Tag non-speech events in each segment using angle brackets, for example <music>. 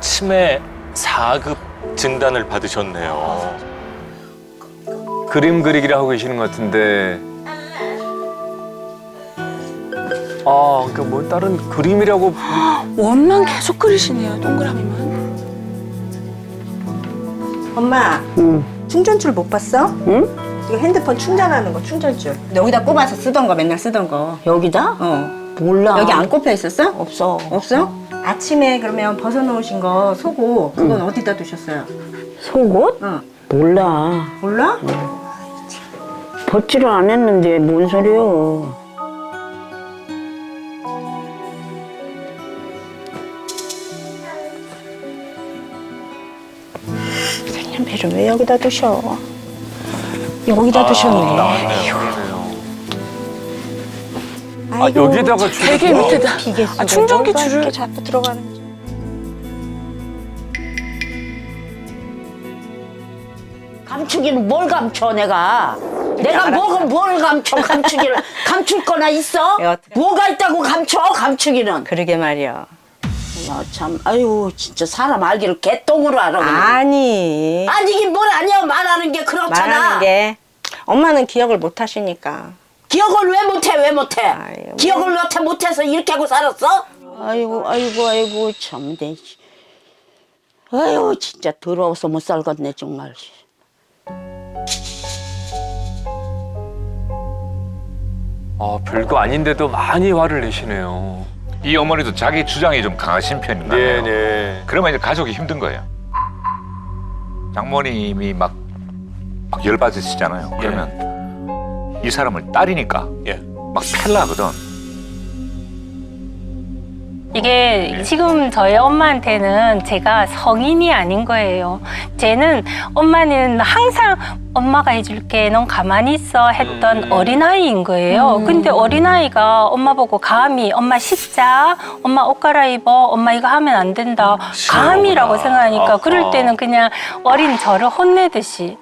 치매 4급 진단을 받으셨네요. 그림 그리기를 하고 계시는 것 같은데. 아, 그러니까 뭐 다른 그림이라고 <gasps> 원만 계속 그리시네요, 동그라미만. 엄마, 충전줄 못 봤어? 응? 이거 핸드폰 충전하는 거 충전줄. 여기다 꼽아서 쓰던 거 맨날 쓰던 거. 여기다? 어. 몰라. 여기 안 꼽혀 있었어? 없어. 없어? 아침에 그러면 벗어놓으신 거 속옷 그건 어디다 두셨어요? 속옷? 어. 몰라. 몰라? 벗지를 안 했는데 뭔 소리요? 색연필을 왜 여기다 두셔? 여기다 두셨네. 아, 여기다가 주 되게 밑에다. 비계 아, 충전기 줄을 이렇게 자꾸 들어가는지. 감추기는 뭘 감춰 내가? 내가 뭐가 뭘 감춰 감추기를 <laughs> 감출 거나 있어? 야, 어떡해. 뭐가 있다고 감춰 감추기는? 그러게 말이야. 나참 아유 진짜 사람 알기를 개똥으로 알아. 그냥. 아니. 아니긴 뭘 아니야 말하는 게 그렇잖아. 말하는 게 엄마는 기억을 못 하시니까. 기억을 왜 못해 왜 못해? 아유, 기억을 못해 못해서 이렇게 하고 살았어? 아이고 아이고 아이고 참내. 아유 진짜 더러워서 못 살겠네 정말. 아, 별거 아닌데도 많이 화를 내시네요. 이 어머니도 자기 주장이 좀 강하신 편인가 네, 봐요. 네. 그러면 이제 가족이 힘든 거예요. 장모님이 막, 막 열받으시잖아요. 그러면 이 사람을 딸이니까 예. 막 팰라 하거든. 이게 지금 저희 엄마한테는 제가 성인이 아닌 거예요. 쟤는 엄마는 항상 엄마가 해줄게, 넌 가만히 있어 했던 음. 어린아이인 거예요. 근데 어린아이가 엄마 보고 감히 엄마 씻자, 엄마 옷 갈아입어, 엄마 이거 하면 안 된다. 싫어하구나. 감이라고 생각하니까 아하. 그럴 때는 그냥 어린 저를 혼내듯이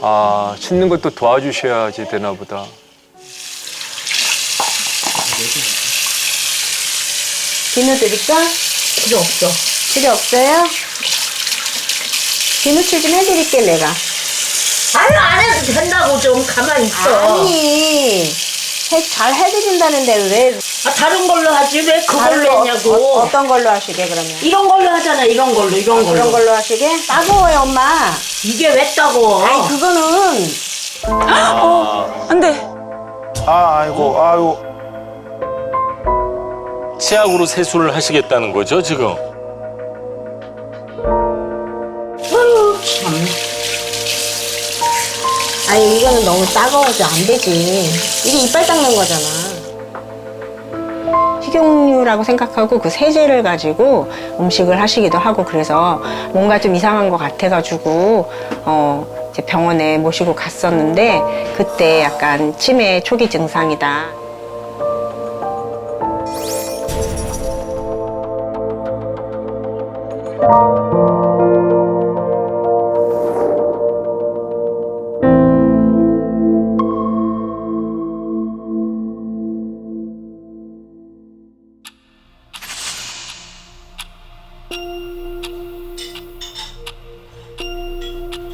아, 씻는 것도 도와주셔야지 되나 보다. 비누 드릴까? 필요 없어. 필요 없어요? 비누칠 좀 해드릴게 내가. 아유 안 해도 된다고 좀 가만히 있어. 아니 해, 잘 해드린다는데 왜 아, 다른 걸로 하지 왜 다른 그걸로 거 했냐고. 어, 어떤 걸로 하시게 그러면? 이런 걸로 하잖아 이런 걸로 이런 걸로. 그런 걸로 하시게? 따가워요 엄마. 이게 왜 따고? 아니 그거는 안 돼. 아, 아이고, 아이고. 치약으로 세수를 하시겠다는 거죠, 지금? 아니 이거는 너무 따가워서 안 되지. 이게 이빨 닦는 거잖아. 식용유라고 생각하고 그 세제를 가지고 음식을 하시기도 하고 그래서 뭔가 좀 이상한 것 같아가지고 어 병원에 모시고 갔었는데 그때 약간 치매 초기 증상이다.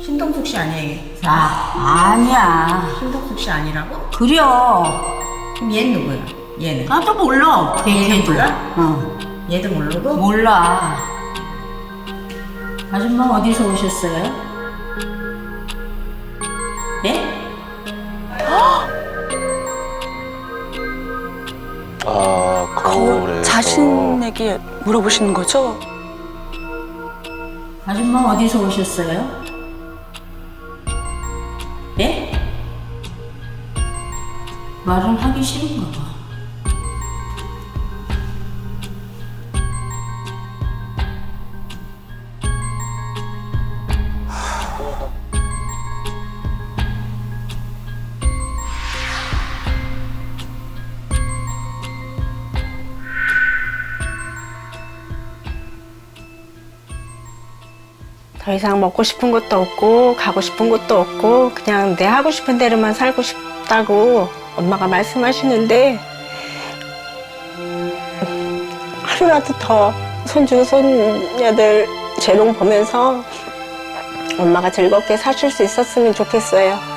신동숙 씨 아니에요? 아 아니야. 신동숙 씨 아니라고? 그려. 그럼 얘는 누구야? 얘는? 나도 몰라. 얘는 걔도. 몰라? 어. 얘도 모르고? 몰라. 아줌마 어디서 오셨어요? 네? 아, 거울에. 자신에게 물어보시는 거죠? 아줌마 어디서 오셨어요? 네? 말을 하기 싫은가 봐. 더 이상 먹고 싶은 것도 없고 가고 싶은 곳도 없고 그냥 내 하고 싶은 대로만 살고 싶다고 엄마가 말씀하시는데 하루라도 더 손주 손녀들 재롱 보면서 엄마가 즐겁게 사실 수 있었으면 좋겠어요.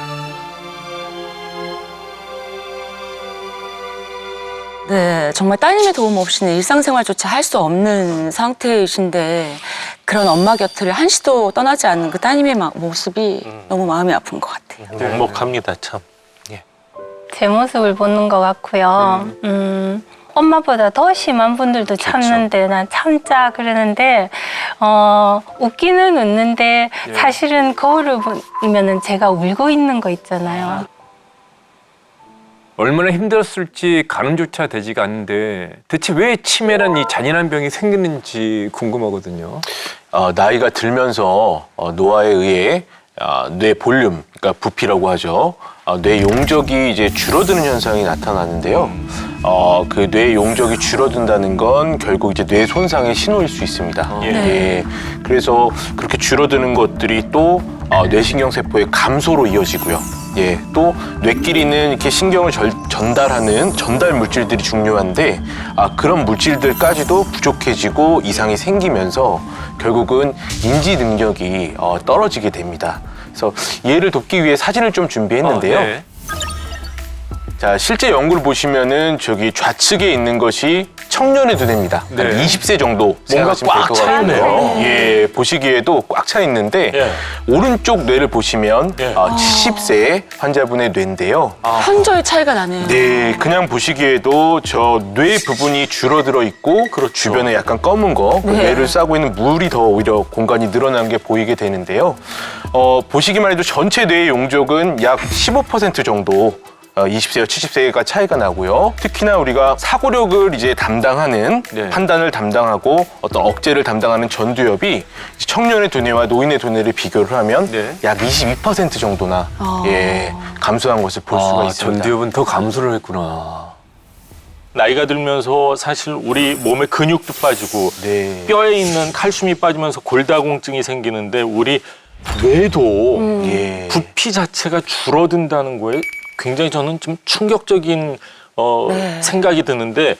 네, 정말 따님의 도움 없이는 일상생활조차 할 수 없는 상태이신데 그런 엄마 곁을 한시도 떠나지 않는 그 따님의 마- 모습이 너무 마음이 아픈 것 같아요. 먹먹합니다 참. 제 모습을 보는 것 같고요. 음, 엄마보다 더 심한 분들도 참는데 난 참자 그러는데 어, 웃기는 웃는데 사실은 거울을 보면은 제가 울고 있는 거 있잖아요. 얼마나 힘들었을지 가늠조차 되지가 않는데 대체 왜 치매란 이 잔인한 병이 생기는지 궁금하거든요. 어, 나이가 들면서 어, 노화에 의해 아, 뇌 볼륨, 그러니까 부피라고 하죠. 어, 뇌 용적이 이제 줄어드는 현상이 나타나는데요. 어, 그 뇌 용적이 줄어든다는 건 결국 이제 뇌 손상의 신호일 수 있습니다. 예. 그래서 그렇게 줄어드는 것들이 또 어, 뇌신경 세포의 감소로 이어지고요. 예, 또 뇌끼리는 이렇게 신경을 절- 전달하는 전달 물질들이 중요한데 아, 그런 물질들까지도 부족해지고 이상이 생기면서 결국은 인지 능력이 어, 떨어지게 됩니다. 그래서 이해를 돕기 위해 사진을 좀 준비했는데요. 아, 네. 자, 실제 연구를 보시면은 저기 좌측에 있는 것이 청년의 두뇌입니다. 네. 한 20세 정도 뭔가 생각하시면 꽉 될것 차 같고요. 있네요. 예, 보시기에도 꽉 차 있는데 예. 오른쪽 뇌를 보시면 예. 아, 70세 환자분의 뇌인데요. 현저히 차이가 나네요. 네, 그냥 보시기에도 저 뇌 부분이 줄어들어 있고 주변에 약간 검은 거, 그 네. 뇌를 싸고 있는 물이 더 오히려 공간이 늘어난 게 보이게 되는데요. 어, 보시기만 해도 전체 뇌의 용적은 약 15% 정도 어, 20세와 70세가 차이가 나고요. 특히나 우리가 사고력을 이제 담당하는 네. 판단을 담당하고 어떤 억제를 담당하는 전두엽이 청년의 두뇌와 노인의 두뇌를 비교를 하면 네. 약 22% 정도나 아. 예, 감소한 것을 볼 수가 아, 있습니다. 전두엽은 더 감소를 했구나. 나이가 들면서 사실 우리 몸에 근육도 빠지고 네. 뼈에 있는 칼슘이 빠지면서 골다공증이 생기는데 우리 뇌도 예, 부피 자체가 줄어든다는 거에 굉장히 저는 좀 충격적인 어, 네. 생각이 드는데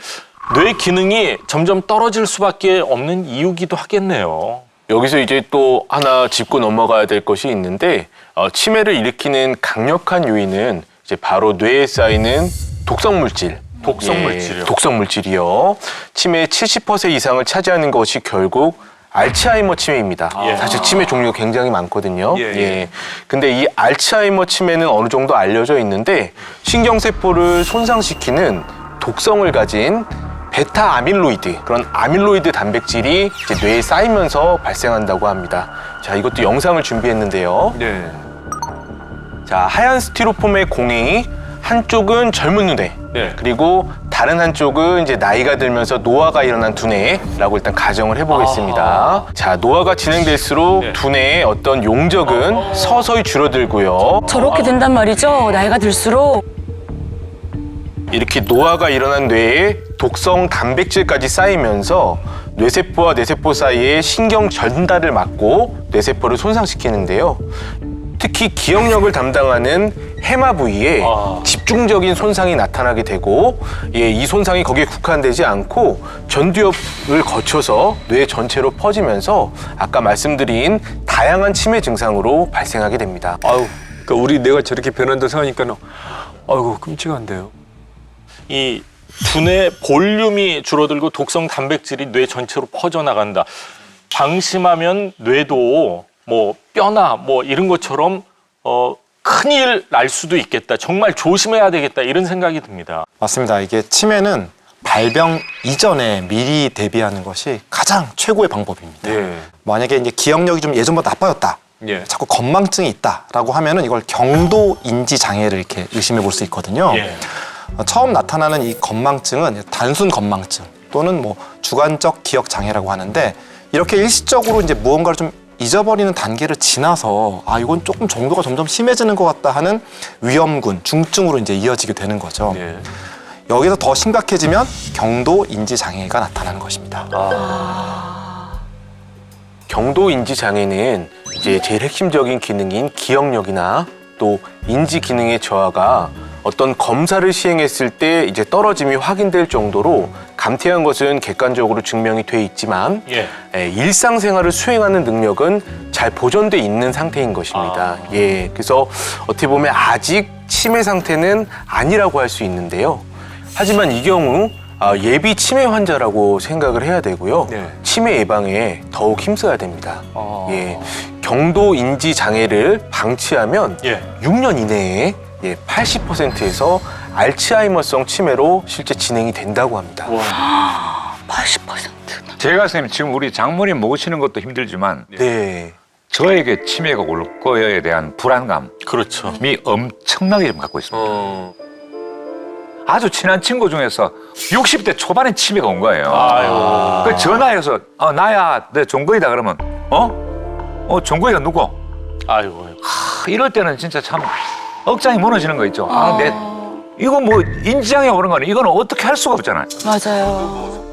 뇌 기능이 점점 떨어질 수밖에 없는 이유기도 하겠네요. 여기서 이제 또 하나 짚고 넘어가야 될 것이 있는데 어, 치매를 일으키는 강력한 요인은 이제 바로 뇌에 쌓이는 독성 물질. 독성 물질이요? 독성 물질이요. 치매의 70% 이상을 차지하는 것이 결국 알츠하이머 치매입니다. 예. 사실 치매 종류가 굉장히 많거든요. 예, 예. 근데 이 알츠하이머 치매는 어느 정도 알려져 있는데 신경세포를 손상시키는 독성을 가진 베타 아밀로이드 그런 아밀로이드 단백질이 이제 뇌에 쌓이면서 발생한다고 합니다. 자 이것도 영상을 준비했는데요. 네. 자 하얀 스티로폼의 공행이 한쪽은 젊은 눈에 네. 그리고 다른 한쪽은 이제 나이가 들면서 노화가 일어난 두뇌라고 일단 가정을 해보겠습니다. 자 노화가 진행될수록 네. 두뇌의 어떤 용적은 서서히 줄어들고요. 저렇게 된단 말이죠. 나이가 들수록. 이렇게 노화가 일어난 뇌에 독성 단백질까지 쌓이면서 뇌세포와 뇌세포 사이에 신경 전달을 막고 뇌세포를 손상시키는데요. 특히 기억력을 담당하는 해마 부위에 아. 집중적인 손상이 나타나게 되고 예, 이 손상이 거기에 국한되지 않고 전두엽을 거쳐서 뇌 전체로 퍼지면서 아까 말씀드린 다양한 치매 증상으로 발생하게 됩니다. 아유, 그러니까 우리 뇌가 저렇게 변한다 생각하니까는 아이고 끔찍한데요. 이 두뇌 볼륨이 줄어들고 독성 단백질이 뇌 전체로 퍼져나간다. 방심하면 뇌도 뭐 뼈나 뭐 이런 것처럼 어 큰일 날 수도 있겠다. 정말 조심해야 되겠다. 이런 생각이 듭니다. 맞습니다. 이게 치매는 발병 이전에 미리 대비하는 것이 가장 최고의 방법입니다. 예. 만약에 이제 기억력이 좀 예전보다 나빠졌다. 예. 자꾸 건망증이 있다라고 하면은 이걸 경도 인지 장애를 이렇게 의심해 볼 수 있거든요. 예. 어, 처음 나타나는 이 건망증은 단순 건망증 또는 뭐 주관적 기억 장애라고 하는데 이렇게 일시적으로 이제 무언가를 좀 잊어버리는 단계를 지나서 아 이건 조금 정도가 점점 심해지는 것 같다 하는 위험군 중증으로 이제 이어지게 되는 거죠. 예. 여기서 더 심각해지면 경도 인지 장애가 나타나는 것입니다. 경도 인지 장애는 이제 제일 핵심적인 기능인 기억력이나 또 인지 기능의 저하가 어떤 검사를 시행했을 때 이제 떨어짐이 확인될 정도로 감퇴한 것은 객관적으로 증명이 돼 있지만 예. 예, 일상생활을 수행하는 능력은 잘 보존돼 있는 상태인 것입니다. 예, 그래서 어떻게 보면 아직 치매 상태는 아니라고 할 수 있는데요. 하지만 이 경우 아, 예비 치매 환자라고 생각을 해야 되고요. 네. 치매 예방에 더욱 힘써야 됩니다. 어. 예, 경도 인지 장애를 방치하면 예. 6년 이내에 예, 80%에서 알츠하이머성 치매로 실제 진행이 된다고 합니다. 80%나. 제가 선생님 지금 우리 장모님 모시는 것도 힘들지만 네. 저에게 치매가 올 거에 대한 불안감이 그렇죠. 엄청나게 좀 갖고 있습니다. 어. 아주 친한 친구 중에서 60대 초반에 치매가 온 거예요. 아유. 그 전화해서 어, 나야 내 종거이다 그러면 어? 어 종거이가 누구? 아이고. 하, 이럴 때는 진짜 참 억장이 무너지는 거 있죠. 아, 내 이거 뭐 인지장애 오는 거는 이거는 어떻게 할 수가 없잖아요. 맞아요.